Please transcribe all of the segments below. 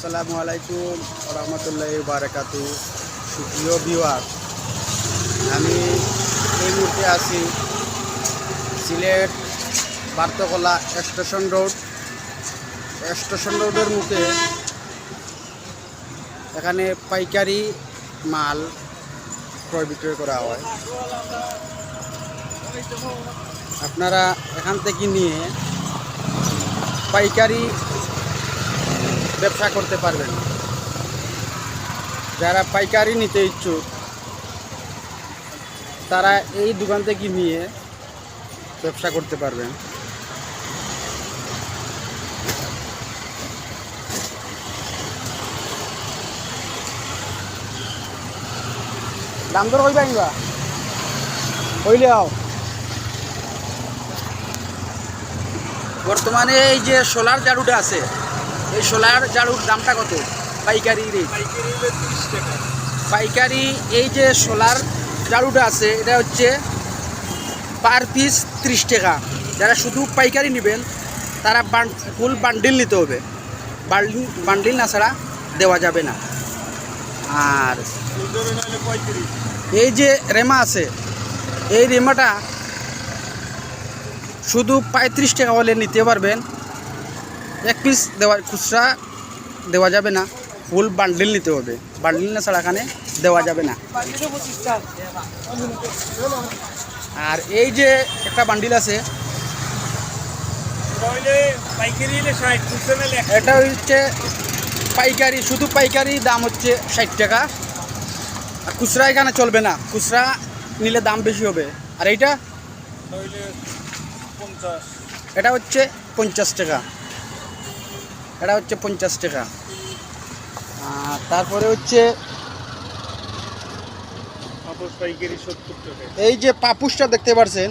আসসালামু আলাইকুম রহমতুল্লাহ বারাকাতু সুপ্রিয় ভিওয়ার আমি এই মুহূর্তে আছি Sylhet Bartakola station road. Station রোডের মুখে এখানে পাইকারি মাল ক্রয় বিক্রয় করা হয়। আপনারা এখান থেকে নিয়ে পাইকারি ব্যবসা করতে পারবেন। যারা পাইকারি নিতে ইচ্ছুক, তারা এই দোকান থেকে নিয়ে ব্যবসা করতে পারবেন। দাম দর কইবা আইবা কইলে আও। বর্তমানে এই যে সোলার ঝাড়ুটা আছে এই সোলার ঝাড়ুর দামটা কত? পাইকারি রেট পাইকারি এই যে সোলার ঝাড়ুটা আছে এটা হচ্ছে পার পিস ত্রিশ টাকা। যারা শুধু পাইকারি নেবেন তারা ফুল বান্ডিল নিতে হবে। বান্ডিল বান্ডিল না ছাড়া দেওয়া যাবে না। আর এই যে রেমা আছে এই রেমাটা শুধু পঁয়ত্রিশ টাকা হলে নিতে পারবেন। এক পিস দেওয়া খুচরা দেওয়া যাবে না। ফুল বান্ডিল নিতে হবে। বান্ডিল না ছাড়া এখানে দেওয়া যাবে না। আর এই যে একটা বান্ডিল আছে এটা হচ্ছে পাইকারি শুধু পাইকারি দাম হচ্ছে ষাট টাকা। আর খুচরা এখানে চলবে না। খুচরা নিলে দাম বেশি হবে। আর এইটা? এটা হচ্ছে পঞ্চাশ টাকা। এটা হচ্ছে পঞ্চাশ টাকা। তারপরে হচ্ছে এই যে পাপুসটা দেখতে পাচ্ছেন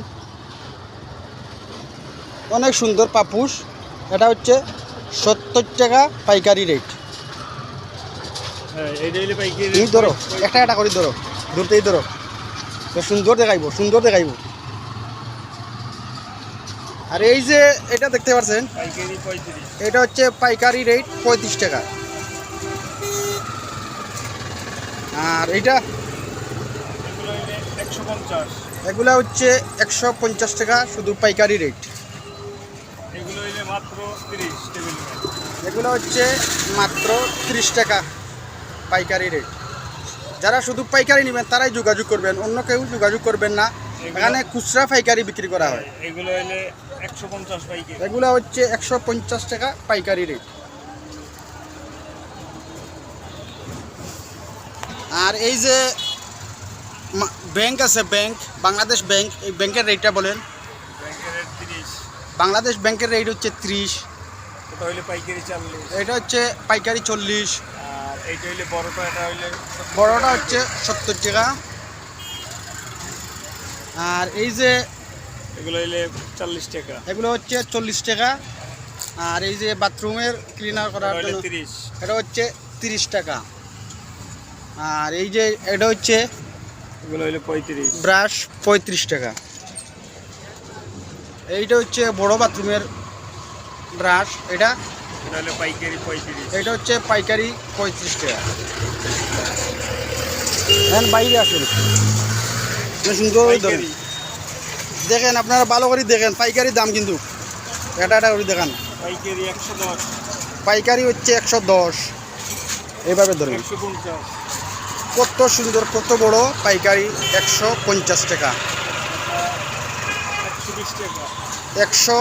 অনেক সুন্দর পাপুস এটা হচ্ছে সত্তর টাকা পাইকারি রেট। তুমি ধরো একটা একটা করে ধরো দূরতেই ধরো। সুন্দর দেখাইবো সুন্দর দেখাইবো। আর এই যে এটা দেখতে পাচ্ছেন এটা হচ্ছে পাইকারি রেট পঁয়ত্রিশ টাকা। আর এইটা এগুলা হচ্ছে একশো পঞ্চাশ টাকা শুধু পাইকারি রেট। এগুলো হচ্ছে মাত্র ত্রিশ টাকা পাইকারি রেট। যারা শুধু পাইকারি নেবেন তারাই যোগাযোগ করবেন। অন্য কেউ যোগাযোগ করবেন না। এখানে খুচরা পাইকারি বিক্রি করা হয়। এগুলো হলে একশো পঞ্চাশ পাইকে এগুলো হচ্ছে একশো পঞ্চাশ টাকা পাইকারি রেট আর এই যে ব্যাংক আছে ব্যাংক বাংলাদেশ ব্যাংক এই ব্যাংকের রেটটা বলেন বাংলাদেশ ব্যাংকের রেট হচ্ছে ত্রিশ। ওটা হইলে পাইকারি চল্লিশ। এটা হচ্ছে পাইকারি চল্লিশ। আর এইটা হইলে বড়টা এটা হইলে বড়টা হচ্ছে সত্তর টাকা। আর এই যে এগুলো হইলে চল্লিশ টাকা। এগুলো হচ্ছে চল্লিশ টাকা। আর এই যে বাথরুমের ক্লিনার করার জন্য তিরিশ। এটা হচ্ছে তিরিশ টাকা। আর এই যে এটা হচ্ছে এগুলো হইলে পঁয়ত্রিশ। ব্রাশ পঁয়ত্রিশ টাকা। এইটা হচ্ছে বড় বাথরুমের ব্রাশ। এটা পাইকারি পঁয়ত্রিশ। এটা হচ্ছে পাইকারি পঁয়ত্রিশ টাকা। এখন বাইরে আসুন। বেশ সুন্দর ধরেন। দেখেন আপনারা ভালো করে দেখেন পাইকারি দাম কিন্তু। এটা এটা করে দেখান। পাইকারি একশো দশ। পাইকারি হচ্ছে একশো দশ। এইভাবে ধরেন। কত সুন্দর কত বড় পাইকারি? একশো পঞ্চাশ টাকা। একশো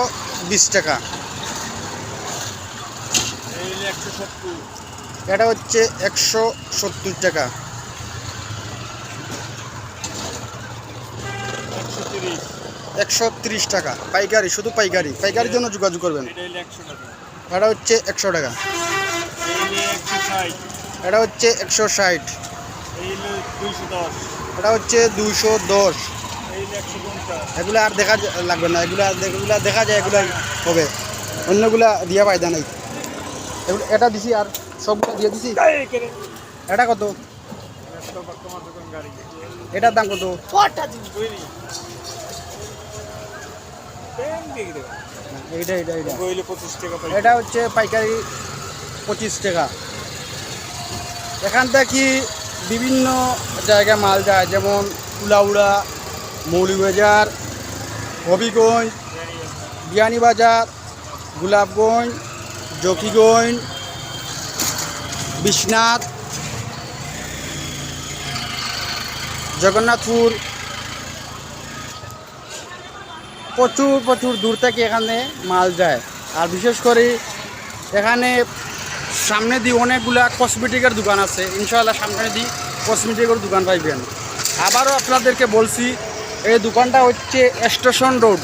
বিশ টাকা। এটা হচ্ছে একশো সত্তর টাকা। একশো তিরিশ। টাকা। পাইকারি শুধু পাইকারি। পাইকারির জন্য যোগাযোগ করবেন। এটা হচ্ছে একশো টাকা। এটা হচ্ছে একশো ষাট। এটা হচ্ছে দুশো। দশ এগুলো আর দেখা লাগবে না। এগুলো এগুলো দেখা যায় এগুলো হবে। অন্যগুলা দিয়া পায়দা নাই। এটা দিছি আর সবগুলো দিয়ে দিছি। এটা কত? এটার দাম কত? এইটা এটা এটা হচ্ছে পাইকারি পঁচিশ টাকা। এখান থেকে বিভিন্ন জায়গায় মাল যায় যেমন কুলাউড়া মৌলিবাজার হবিগঞ্জ বিয়ানীবাজার গোলাপগঞ্জ জকিগঞ্জ বিশ্বনাথ জগন্নাথপুর। প্রচুর প্রচুর দূর থেকে এখানে মাল যায়। আর বিশেষ করে এখানে সামনে দিয়ে অনেকগুলা কসমেটিকের দোকান আছে। ইনশাআল্লাহ সামনে দিয়ে কসমেটিকের দোকান পাইবেন। আবারও আপনাদেরকে বলছি, এই দোকানটা হচ্ছে স্টেশন রোড।